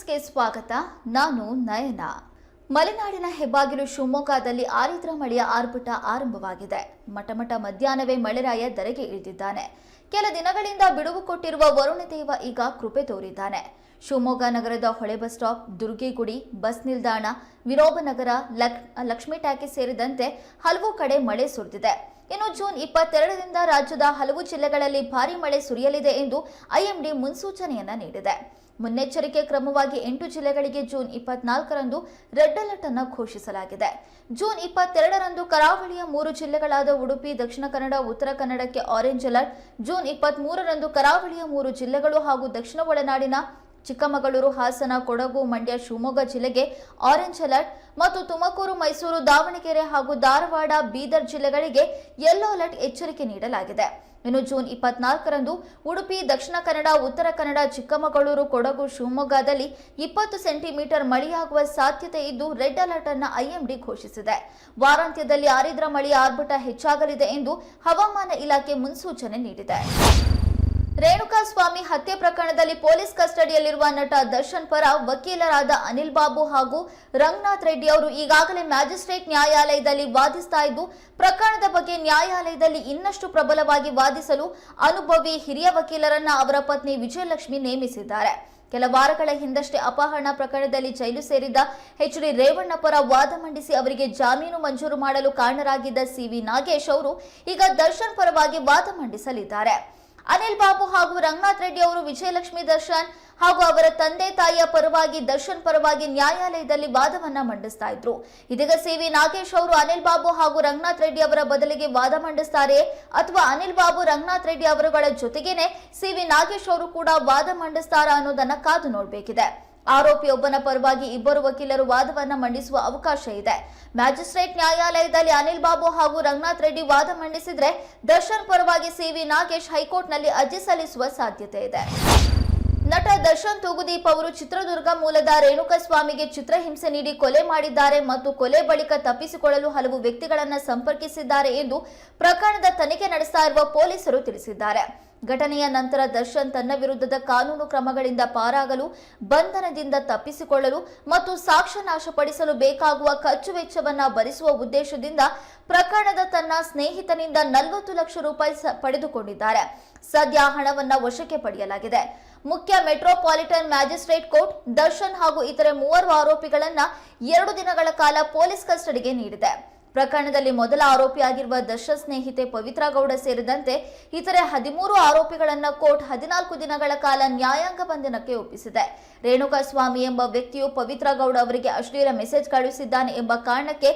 ಸ್ವಾಗತ. ನಾನು ನಯನ. ಮಲೆನಾಡಿನ ಹೆಬ್ಬಾಗಿಲು ಶಿವಮೊಗ್ಗದಲ್ಲಿ ಆರಿದ್ರ ಮಳೆಯ ಆರ್ಭಟ ಆರಂಭವಾಗಿದೆ. ಮಟಮಟ ಮಧ್ಯಾಹ್ನವೇ ಮಳೆರಾಯ ಧರೆಗೆ ಇಳಿದಿದ್ದಾನೆ. ಕೆಲ ದಿನಗಳಿಂದ ಬಿಡುವು ಕೊಟ್ಟಿರುವ ವರುಣದೇವ ಈಗ ಕೃಪೆ ತೋರಿದ್ದಾನೆ. ಶಿವಮೊಗ್ಗ ನಗರದ ಹೊಳೆ ಬಸ್ ಸ್ಟಾಪ್, ದುರ್ಗಿಗುಡಿ, ಬಸ್ ನಿಲ್ದಾಣ, ವಿನೋಬನಗರ, ಲಕ್- ಲಕ್ಷ್ಮೀ ಟ್ಯಾಕಿ ಸೇರಿದಂತೆ ಹಲವು ಕಡೆ ಮಳೆ ಸುರಿದಿದೆ. ಇನ್ನು ಜೂನ್ ಇಪ್ಪತ್ತೆರಡರಿಂದ ರಾಜ್ಯದ ಹಲವು ಜಿಲ್ಲೆಗಳಲ್ಲಿ ಭಾರಿ ಮಳೆ ಸುರಿಯಲಿದೆ ಎಂದು ಐಎಂಡಿ ಮುನ್ಸೂಚನೆಯನ್ನ ನೀಡಿದೆ. ಮುನ್ನೆಚ್ಚರಿಕೆ ಕ್ರಮವಾಗಿ ಎಂಟು ಜಿಲ್ಲೆಗಳಿಗೆ ಜೂನ್ ಇಪ್ಪತ್ನಾಲ್ಕರಂದು ರೆಡ್ ಅಲರ್ಟ್ ಅನ್ನು ಘೋಷಿಸಲಾಗಿದೆ. ಜೂನ್ ಇಪ್ಪತ್ತೆರಡರಂದು ಕರಾವಳಿಯ ಮೂರು ಜಿಲ್ಲೆಗಳಾದ ಉಡುಪಿ, ದಕ್ಷಿಣ ಕನ್ನಡ, ಉತ್ತರ ಕನ್ನಡಕ್ಕೆ ಆರೆಂಜ್ ಅಲರ್ಟ್ ಜೂನ್ ಇಪ್ಪತ್ಮೂರರಂದು ಕರಾವಳಿಯ ಮೂರು ಜಿಲ್ಲೆಗಳು ಹಾಗೂ ದಕ್ಷಿಣ ಒಳನಾಡಿನ ಚಿಕ್ಕಮಗಳೂರು, ಹಾಸನ, ಕೊಡಗು, ಮಂಡ್ಯ, ಶಿವಮೊಗ್ಗ ಜಿಲ್ಲೆಗೆ ಆರೆಂಜ್ ಅಲರ್ಟ್ ಮತ್ತು ತುಮಕೂರು, ಮೈಸೂರು, ದಾವಣಗೆರೆ ಹಾಗೂ ಧಾರವಾಡ, ಬೀದರ್ ಜಿಲ್ಲೆಗಳಿಗೆ ಯೆಲ್ಲೋ ಅಲರ್ಟ್ ಎಚ್ಚರಿಕೆ ನೀಡಲಾಗಿದೆ. ಇನ್ನು ಜೂನ್ ಇಪ್ಪತ್ನಾಲ್ಕರಂದು ಉಡುಪಿ, ದಕ್ಷಿಣ ಕನ್ನಡ, ಉತ್ತರ ಕನ್ನಡ, ಚಿಕ್ಕಮಗಳೂರು, ಕೊಡಗು, ಶಿವಮೊಗ್ಗದಲ್ಲಿ ಇಪ್ಪತ್ತು ಸೆಂಟಿಮೀಟರ್ ಮಳೆಯಾಗುವ ಸಾಧ್ಯತೆ ಇದ್ದು ರೆಡ್ ಅಲರ್ಟ್ ಅನ್ನು ಐಎಂಡಿ ಘೋಷಿಸಿದೆ. ವಾರಾಂತ್ಯದಲ್ಲಿ ಆರಿದ್ರ ಮಳೆಯ ಆರ್ಭಟ ಹೆಚ್ಚಾಗಲಿದೆ ಎಂದು ಹವಾಮಾನ ಇಲಾಖೆ ಮುನ್ಸೂಚನೆ ನೀಡಿದೆ. ರೇಣುಕಾ ಸ್ವಾಮಿ ಹತ್ಯೆ ಪ್ರಕರಣದಲ್ಲಿ ಪೊಲೀಸ್ ಕಸ್ಟಡಿಯಲ್ಲಿರುವ ನಟ ದರ್ಶನ್ ಪರ ವಕೀಲರಾದ ಅನಿಲ್ ಬಾಬು ಹಾಗೂ ರಂಗನಾಥ್ ರೆಡ್ಡಿ ಅವರು ಈಗಾಗಲೇ ಮ್ಯಾಜಿಸ್ಟ್ರೇಟ್ ನ್ಯಾಯಾಲಯದಲ್ಲಿ ವಾದಿಸ್ತಾ ಇದ್ದು, ಪ್ರಕರಣದ ಬಗ್ಗೆ ನ್ಯಾಯಾಲಯದಲ್ಲಿ ಇನ್ನಷ್ಟು ಪ್ರಬಲವಾಗಿ ವಾದಿಸಲು ಅನುಭವಿ ಹಿರಿಯ ವಕೀಲರನ್ನ ಅವರ ಪತ್ನಿ ವಿಜಯಲಕ್ಷ್ಮಿ ನೇಮಿಸಿದ್ದಾರೆ. ಕೆಲ ವಾರಗಳ ಹಿಂದಷ್ಟೇ ಅಪಹರಣ ಪ್ರಕರಣದಲ್ಲಿ ಜೈಲು ಸೇರಿದ್ದ ಎಚ್ ಡಿ ರೇವಣ್ಣ ಪರ ವಾದ ಮಂಡಿಸಿ ಅವರಿಗೆ ಜಾಮೀನು ಮಂಜೂರು ಮಾಡಲು ಕಾರಣರಾಗಿದ್ದ ಸಿವಿ ನಾಗೇಶ್ ಅವರು ಈಗ ದರ್ಶನ್ ಪರವಾಗಿ ವಾದ ಮಂಡಿಸಲಿದ್ದಾರೆ. ಅನಿಲ್ ಬಾಬು ಹಾಗೂ ರಂಗನಾಥ್ ರೆಡ್ಡಿ ಅವರು ವಿಜಯಲಕ್ಷ್ಮಿ ದರ್ಶನ್ ಹಾಗೂ ಅವರ ತಂದೆ ತಾಯಿಯ ಪರವಾಗಿ, ದರ್ಶನ್ ಪರವಾಗಿ ನ್ಯಾಯಾಲಯದಲ್ಲಿ ವಾದವನ್ನ ಮಂಡಿಸ್ತಾ ಇದ್ರು. ಇದೀಗ ಸಿವಿ ನಾಗೇಶ್ ಅವರು ಅನಿಲ್ ಬಾಬು ಹಾಗೂ ರಂಗನಾಥ್ ರೆಡ್ಡಿ ಅವರ ಬದಲಿಗೆ ವಾದ ಮಂಡಿಸ್ತಾರೆ ಅಥವಾ ಅನಿಲ್ ಬಾಬು, ರಂಗನಾಥ್ ರೆಡ್ಡಿ ಅವರುಗಳ ಜೊತೆಗೇನೆ ಸಿವಿ ನಾಗೇಶ್ ಅವರು ಕೂಡ ವಾದ ಮಂಡಿಸ್ತಾರಾ ಅನ್ನೋದನ್ನ ಕಾದು ನೋಡಬೇಕಿದೆ. ಆರೋಪಿಯೊಬ್ಬನ ಪರವಾಗಿ ಇಬ್ಬರು ವಕೀಲರು ವಾದವನ್ನ ಮಂಡಿಸುವ ಅವಕಾಶ ಇದೆ. ಮ್ಯಾಜಿಸ್ಟ್ರೇಟ್ ನ್ಯಾಯಾಲಯದಲ್ಲಿ ಅನಿಲ್ ಬಾಬು ಹಾಗೂ ರಂಗನಾಥ್ ರೆಡ್ಡಿ ವಾದ ಮಂಡಿಸಿದ್ರೆ ದರ್ಶನ್ ಪರವಾಗಿ ಸಿವಿ ನಾಗೇಶ್ ಹೈಕೋರ್ಟ್ನಲ್ಲಿ ಅರ್ಜಿ ಸಲ್ಲಿಸುವ ಸಾಧ್ಯತೆ ಇದೆ. ನಟ ದರ್ಶನ್ ತೂಗುದೀಪ್ ಅವರು ಚಿತ್ರದುರ್ಗ ಮೂಲದ ರೇಣುಕಸ್ವಾಮಿಗೆ ಚಿತ್ರಹಿಂಸೆ ನೀಡಿ ಕೊಲೆ ಮಾಡಿದ್ದಾರೆ ಮತ್ತು ಕೊಲೆ ಬಳಿಕ ತಪ್ಪಿಸಿಕೊಳ್ಳಲು ಹಲವು ವ್ಯಕ್ತಿಗಳನ್ನು ಸಂಪರ್ಕಿಸಿದ್ದಾರೆ ಎಂದು ಪ್ರಕರಣದ ತನಿಖೆ ನಡೆಸ್ತಾ ಇರುವ ಪೊಲೀಸರು ತಿಳಿಸಿದ್ದಾರೆ. ಘಟನೆಯ ನಂತರ ದರ್ಶನ್ ತನ್ನ ವಿರುದ್ಧದ ಕಾನೂನು ಕ್ರಮಗಳಿಂದ ಪಾರಾಗಲು, ಬಂಧನದಿಂದ ತಪ್ಪಿಸಿಕೊಳ್ಳಲು ಮತ್ತು ಸಾಕ್ಷ್ಯ ನಾಶಪಡಿಸಲು ಬೇಕಾಗುವ ಖರ್ಚು ವೆಚ್ಚವನ್ನು ಭರಿಸುವ ಉದ್ದೇಶದಿಂದ ಪ್ರಕರಣದ ತನ್ನ ಸ್ನೇಹಿತನಿಂದ ನಲವತ್ತು ಲಕ್ಷ ರೂಪಾಯಿ ಪಡೆದುಕೊಂಡಿದ್ದಾರೆ. ಸದ್ಯ ಹಣವನ್ನ ವಶಕ್ಕೆ ಪಡೆಯಲಾಗಿದೆ. ಮುಖ್ಯ ಮೆಟ್ರೋಪಾಲಿಟನ್ ಮ್ಯಾಜಿಸ್ಟ್ರೇಟ್ ಕೋರ್ಟ್ ದರ್ಶನ್ ಹಾಗೂ ಇತರೆ ಮೂವರು ಆರೋಪಿಗಳನ್ನ ಎರಡು ದಿನಗಳ ಕಾಲ ಪೊಲೀಸ್ ಕಸ್ಟಡಿಗೆ ನೀಡಿದೆ. ಪ್ರಕರಣದಲ್ಲಿ ಮೊದಲ ಆರೋಪಿಯಾಗಿರುವ ದರ್ಶನ್ ಸ್ನೇಹಿತೆ ಪವಿತ್ರ ಗೌಡ ಸೇರಿದಂತೆ ಇತರೆ ಹದಿಮೂರು ಆರೋಪಿಗಳನ್ನ ಕೋರ್ಟ್ ಹದಿನಾಲ್ಕು ದಿನಗಳ ಕಾಲ ನ್ಯಾಯಾಂಗ ಬಂಧನಕ್ಕೆ ಒಪ್ಪಿಸಿದೆ. ರೇಣುಕಾಸ್ವಾಮಿ ಎಂಬ ವ್ಯಕ್ತಿಯು ಪವಿತ್ರ ಗೌಡ ಅವರಿಗೆ ಅಶ್ಲೀಲ ಮೆಸೇಜ್ ಕಳುಹಿಸಿದ್ದಾನೆ ಎಂಬ ಕಾರಣಕ್ಕೆ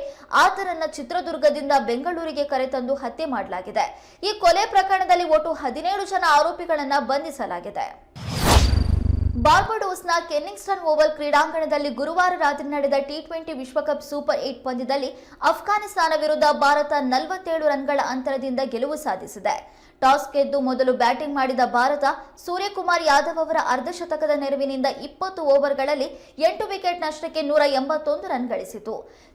ಆತನನ್ನ ಚಿತ್ರದುರ್ಗದಿಂದ ಬೆಂಗಳೂರಿಗೆ ಕರೆತಂದು ಹತ್ಯೆ ಮಾಡಲಾಗಿದೆ. ಈ ಕೊಲೆ ಪ್ರಕರಣದಲ್ಲಿ ಒಟ್ಟು ಹದಿನೇಳು ಜನ ಆರೋಪಿಗಳನ್ನು ಬಂಧಿಸಲಾಗಿದೆ. ಬಾರ್ಬಡೋಸ್ನ ಕೆನ್ನಿಂಗ್ಸ್ಟನ್ ಓವಲ್ ಕ್ರೀಡಾಂಗಣದಲ್ಲಿ ಗುರುವಾರ ರಾತ್ರಿ ನಡೆದ ಟಿ ಟ್ವೆಂಟಿ ವಿಶ್ವಕಪ್ ಸೂಪರ್ ಏಟ್ ಪಂದ್ಯದಲ್ಲಿ ಅಫ್ಘಾನಿಸ್ತಾನ ವಿರುದ್ಧ ಭಾರತ ನಲವತ್ತೇಳು ರನ್ಗಳ ಅಂತರದಿಂದ ಗೆಲುವು ಸಾಧಿಸಿದೆ. ಟಾಸ್ ಗೆದ್ದು ಮೊದಲು ಬ್ಯಾಟಿಂಗ್ ಮಾಡಿದ ಭಾರತ, ಸೂರ್ಯಕುಮಾರ್ ಯಾದವ್ ಅವರ ಅರ್ಧಶತಕದ ನೆರವಿನಿಂದ ಇಪ್ಪತ್ತು ಓವರ್ಗಳಲ್ಲಿ ಎಂಟು ವಿಕೆಟ್ ನಷ್ಟಕ್ಕೆ ನೂರ ಎಂಬತ್ತೊಂದು ರನ್ ಗಳಿಸಿತು.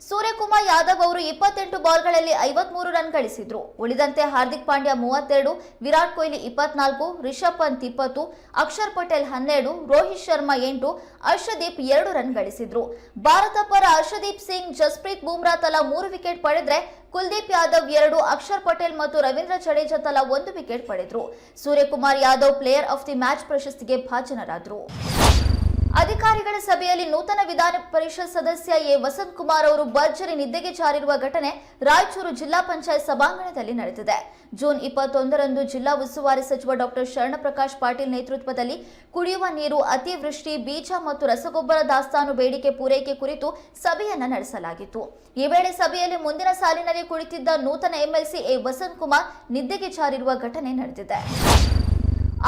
ಸೂರ್ಯಕುಮಾರ್ ಯಾದವ್ ಅವರು ಇಪ್ಪತ್ತೆಂಟು ಬಾಲ್ಗಳಲ್ಲಿ ಐವತ್ಮೂರು ರನ್ ಗಳಿಸಿದ್ರು. ಉಳಿದಂತೆ ಹಾರ್ದಿಕ್ ಪಾಂಡ್ಯ ಮೂವತ್ತೆರಡು, ವಿರಾಟ್ ಕೊಹ್ಲಿ ಇಪ್ಪತ್ನಾಲ್ಕು, ರಿಷಬ್ ಪಂತ್ ಇಪ್ಪತ್ತು, ಅಕ್ಷರ್ ಪಟೇಲ್ ಹನ್ನೆರಡು, ರೋಹಿತ್ ಶರ್ಮಾ ಎಂಟು, ಹರ್ಷದೀಪ್ ಎರಡು ರನ್ ಗಳಿಸಿದ್ರು. ಭಾರತ ಪರ ಹರ್ಷದೀಪ್ ಸಿಂಗ್, ಜಸ್ಪ್ರೀತ್ ಬೂಮ್ರಾ ತಲಾ ಮೂರು ವಿಕೆಟ್ ಪಡೆದ್ರೆ ಕುಲ್ದೀಪ್ ಯಾದವ್ ಎರಡು, ಅಕ್ಷರ್ ಪಟೇಲ್ ಮತ್ತು ರವೀಂದ್ರ ಜಡೇಜಾ ತಲಾ ಒಂದು wicket ಪಡೆದ್ರು. Suryakumar Yadav player of the match ಪ್ರಶಸ್ತಿಗೆ ಭಾಜನರಾದರು. ಅಧಿಕಾರಿಗಳ ಸಭೆಯಲ್ಲಿ ನೂತನ ವಿಧಾನ ಪರಿಷತ್ ಸದಸ್ಯ ಎ ವಸಂತ್ ಕುಮಾರ್ ಅವರು ಭರ್ಜರಿ ನಿದ್ದೆಗೆ ಜಾರಿರುವ ಘಟನೆ ರಾಯಚೂರು ಜಿಲ್ಲಾ ಪಂಚಾಯತ್ ಸಭಾಂಗಣದಲ್ಲಿ ನಡೆದಿದೆ. ಜೂನ್ ಇಪ್ಪತ್ತೊಂದರಂದು ಜಿಲ್ಲಾ ಉಸ್ತುವಾರಿ ಸಚಿವ ಡಾಕ್ಟರ್ ಶರಣಪ್ರಕಾಶ್ ಪಾಟೀಲ್ ನೇತೃತ್ವದಲ್ಲಿ ಕುಡಿಯುವ ನೀರು, ಅತಿವೃಷ್ಟಿ, ಬೀಜ ಮತ್ತು ರಸಗೊಬ್ಬರ ದಾಸ್ತಾನು ಬೇಡಿಕೆ ಪೂರೈಕೆ ಕುರಿತು ಸಭೆಯನ್ನು ನಡೆಸಲಾಗಿತ್ತು. ಈ ವೇಳೆ ಸಭೆಯಲ್ಲಿ ಮುಂದಿನ ಸಾಲಿನಲ್ಲಿ ಕುಳಿತಿದ್ದ ನೂತನ ಎಂಎಲ್ಸಿ ಎ ವಸಂತ್ ಕುಮಾರ್ ನಿದ್ದೆಗೆ ಜಾರಿರುವ ಘಟನೆ ನಡೆದಿದೆ.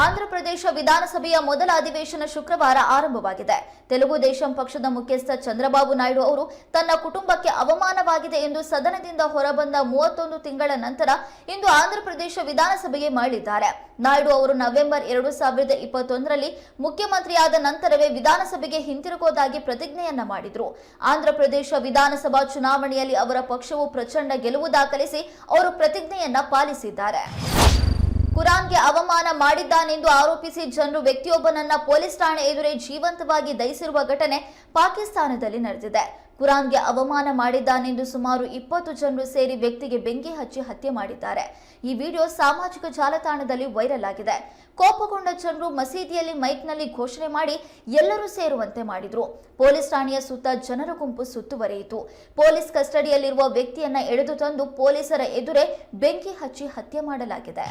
ಆಂಧ್ರಪ್ರದೇಶ ವಿಧಾನಸಭೆಯ ಮೊದಲ ಅಧಿವೇಶನ ಶುಕ್ರವಾರ ಆರಂಭವಾಗಿದೆ. ತೆಲುಗು ದೇಶಂ ಪಕ್ಷದ ಮುಖ್ಯಸ್ಥ ಚಂದ್ರಬಾಬು ನಾಯ್ಡು ಅವರು ತನ್ನ ಕುಟುಂಬಕ್ಕೆ ಅವಮಾನವಾಗಿದೆ ಎಂದು ಸದನದಿಂದ ಹೊರಬಂದ ಮೂವತ್ತೊಂದು ತಿಂಗಳ ನಂತರ ಇಂದು ಆಂಧ್ರಪ್ರದೇಶ ವಿಧಾನಸಭೆಗೆ ಮರಳಿದ್ದಾರೆ. ನಾಯ್ಡು ಅವರು ನವೆಂಬರ್ ಎರಡು ಸಾವಿರದ ಇಪ್ಪತ್ತೊಂದರಲ್ಲಿ ಮುಖ್ಯಮಂತ್ರಿಯಾದ ನಂತರವೇ ವಿಧಾನಸಭೆಗೆ ಹಿಂತಿರುಗೋದಾಗಿ ಪ್ರತಿಜ್ಞೆಯನ್ನ ಮಾಡಿದ್ರು. ಆಂಧ್ರಪ್ರದೇಶ ವಿಧಾನಸಭಾ ಚುನಾವಣೆಯಲ್ಲಿ ಅವರ ಪಕ್ಷವು ಪ್ರಚಂಡ ಗೆಲುವು ದಾಖಲಿಸಿ ಅವರು ಪ್ರತಿಜ್ಞೆಯನ್ನ ಪಾಲಿಸಿದ್ದಾರೆ. ಕುರಾನ್ಗೆ ಅವಮಾನ ಮಾಡಿದ್ದಾನೆಂದು ಆರೋಪಿಸಿ ಜನರು ವ್ಯಕ್ತಿಯೊಬ್ಬನನ್ನ ಪೊಲೀಸ್ ಠಾಣೆ ಎದುರೇ ಜೀವಂತವಾಗಿ ದಹಿಸಿರುವ ಘಟನೆ ಪಾಕಿಸ್ತಾನದಲ್ಲಿ ನಡೆದಿದೆ. ಕುರಾನ್ಗೆ ಅವಮಾನ ಮಾಡಿದ್ದಾನೆಂದು ಸುಮಾರು ಇಪ್ಪತ್ತು ಜನರು ಸೇರಿ ವ್ಯಕ್ತಿಗೆ ಬೆಂಕಿ ಹಚ್ಚಿ ಹತ್ಯೆ ಮಾಡಿದ್ದಾರೆ. ಈ ವಿಡಿಯೋ ಸಾಮಾಜಿಕ ಜಾಲತಾಣದಲ್ಲಿ ವೈರಲ್ ಆಗಿದೆ. ಕೋಪಗೊಂಡ ಜನರು ಮಸೀದಿಯಲ್ಲಿ ಮೈಕ್ನಲ್ಲಿ ಘೋಷಣೆ ಮಾಡಿ ಎಲ್ಲರೂ ಸೇರುವಂತೆ ಮಾಡಿದ್ರು. ಪೊಲೀಸ್ ಠಾಣೆಯ ಸುತ್ತ ಜನರ ಗುಂಪು ಸುತ್ತುವರಿಯಿತು. ಪೊಲೀಸ್ ಕಸ್ಟಡಿಯಲ್ಲಿರುವ ವ್ಯಕ್ತಿಯನ್ನ ಎಳೆದು ತಂದು ಪೊಲೀಸರ ಎದುರೇ ಬೆಂಕಿ ಹಚ್ಚಿ ಹತ್ಯೆ ಮಾಡಲಾಗಿದೆ.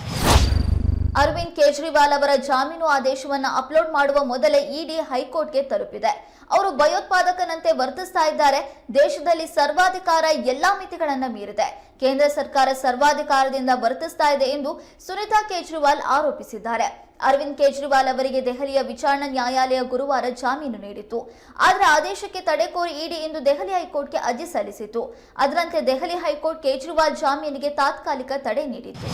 ಅರವಿಂದ್ ಕೇಜ್ರಿವಾಲ್ ಅವರ ಜಾಮೀನು ಆದೇಶವನ್ನ ಅಪ್ಲೋಡ್ ಮಾಡುವ ಮೊದಲೇ ಇಡಿ ಹೈಕೋರ್ಟ್ಗೆ ತಲುಪಿದೆ. ಅವರು ಭಯೋತ್ಪಾದಕನಂತೆ ವರ್ತಿಸ್ತಾ ಇದ್ದಾರೆ. ದೇಶದಲ್ಲಿ ಸರ್ವಾಧಿಕಾರ ಎಲ್ಲಾ ಮಿತಿಗಳನ್ನ ಮೀರಿದೆ. ಕೇಂದ್ರ ಸರ್ಕಾರ ಸರ್ವಾಧಿಕಾರದಿಂದ ವರ್ತಿಸ್ತಾ ಇದೆ ಎಂದು ಸುನಿತಾ ಕೇಜ್ರಿವಾಲ್ ಆರೋಪಿಸಿದ್ದಾರೆ. ಅರವಿಂದ್ ಕೇಜ್ರಿವಾಲ್ ಅವರಿಗೆ ದೆಹಲಿಯ ವಿಚಾರಣಾ ನ್ಯಾಯಾಲಯ ಗುರುವಾರ ಜಾಮೀನು ನೀಡಿತು ಆದರೆ ಆದೇಶಕ್ಕೆ ತಡೆ ಕೋರಿ ಇಡಿ ಇಂದು ದೆಹಲಿ ಹೈಕೋರ್ಟ್ಗೆ ಅರ್ಜಿ ಸಲ್ಲಿಸಿತು ಅದರಂತೆ ದೆಹಲಿ ಹೈಕೋರ್ಟ್ ಕೇಜ್ರಿವಾಲ್ ಜಾಮೀನಿಗೆ ತಾತ್ಕಾಲಿಕ ತಡೆ ನೀಡಿತ್ತು.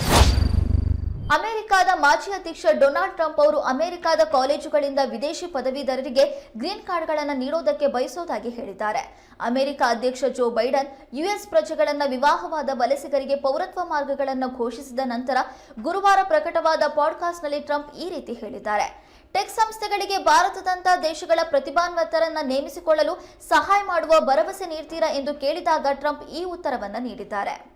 ಅಮೆರಿಕದ ಮಾಜಿ ಅಧ್ಯಕ್ಷ ಡೊನಾಲ್ಡ್ ಟ್ರಂಪ್ ಅವರು ಅಮೆರಿಕದ ಕಾಲೇಜುಗಳಿಂದ ವಿದೇಶಿ ಪದವೀಧರರಿಗೆ ಗ್ರೀನ್ ಕಾರ್ಡ್ಗಳನ್ನು ನೀಡೋದಕ್ಕೆ ಬಯಸೋದಾಗಿ ಹೇಳಿದ್ದಾರೆ. ಅಮೆರಿಕ ಅಧ್ಯಕ್ಷ ಜೋ ಬೈಡನ್ ಯುಎಸ್ ಪ್ರಜೆಗಳನ್ನು ವಿವಾಹವಾದ ವಲಸಿಗರಿಗೆ ಪೌರತ್ವ ಮಾರ್ಗಗಳನ್ನು ಘೋಷಿಸಿದ ನಂತರ ಗುರುವಾರ ಪ್ರಕಟವಾದ ಪಾಡ್ಕಾಸ್ಟ್ನಲ್ಲಿ ಟ್ರಂಪ್ ಈ ರೀತಿ ಹೇಳಿದ್ದಾರೆ. ಟೆಕ್ ಸಂಸ್ಥೆಗಳಿಗೆ ಭಾರತದಂತಹ ದೇಶಗಳ ಪ್ರತಿಭಾನ್ವಿತರನ್ನ ನೇಮಿಸಿಕೊಳ್ಳಲು ಸಹಾಯ ಮಾಡುವ ಭರವಸೆ ನೀಡ್ತೀರಾ ಎಂದು ಕೇಳಿದಾಗ ಟ್ರಂಪ್ ಈ ಉತ್ತರವನ್ನು ನೀಡಿದ್ದಾರೆ.